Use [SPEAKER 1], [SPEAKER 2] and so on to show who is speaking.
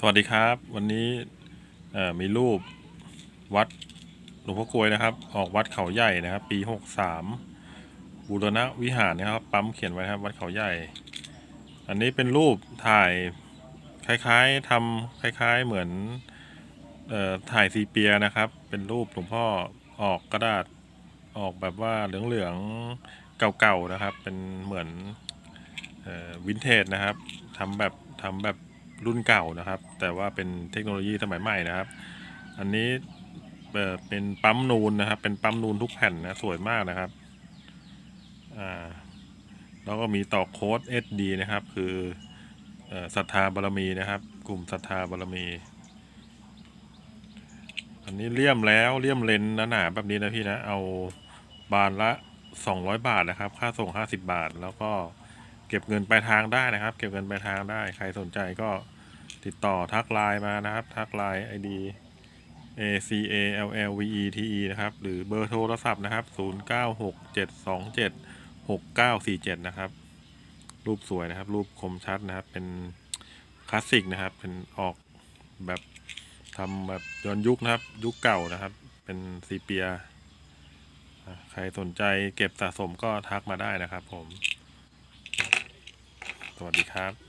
[SPEAKER 1] สวัสดีครับ วันนี้มีรูปวัดหลวงพ่อกลวยนะครับ ออกวัดเขาใหญ่นะครับ ปีหกสามบูรณะวิหารนะครับ ปั๊มเขียนไว้ครับ วัดเขาใหญ่ อันนี้เป็นรูปถ่ายคล้ายๆทำคล้ายๆเหมือนออถ่ายซีเปียนะครับ เป็นรูปหลวงพ่อออกกระดาษออกแบบว่าเหลืองๆเก่าๆนะครับ เป็นเหมือนวินเทจนะครับทำแบบทำแบบ รุ่นเก่านะครับ แต่ว่าเป็นเทคโนโลยีสมัยใหม่นะครับ อันนี้เป็นปั๊มนูนนะครับ เป็นปั๊มนูนทุกแผ่นนะสวยมากนะครับอ่าแล้วก็มีต่อโค้ด SD นะครับ คือเอ่อศรัทธาบารมีนะครับ กลุ่มศรัทธาบารมี อันนี้เลี่ยมแล้วเลี่ยมเลนหนาๆแบบนี้นะพี่นะ เอาบานละ 200 บาทนะครับ ค่าส่ง 50 บาทแล้วก็ เก็บเงินปลายทางได้นะครับ เก็บเงินปลายทางได้ ใครสนใจก็ติดต่อทักไลน์มานะครับ ทักไลน์ ID A C A L L V E T E นะครับ หรือเบอร์โทรศัพท์นะครับ 0967276947 นะครับ รูปสวยนะครับ รูปคมชัดนะครับ เป็นคลาสสิกนะครับ เป็นออกแบบทำแบบย้อนยุคนะครับ ยุคเก่านะครับ เป็นซีเปีย ใครสนใจเก็บสะสมก็ทักมาได้นะครับผม สวัสดีครับ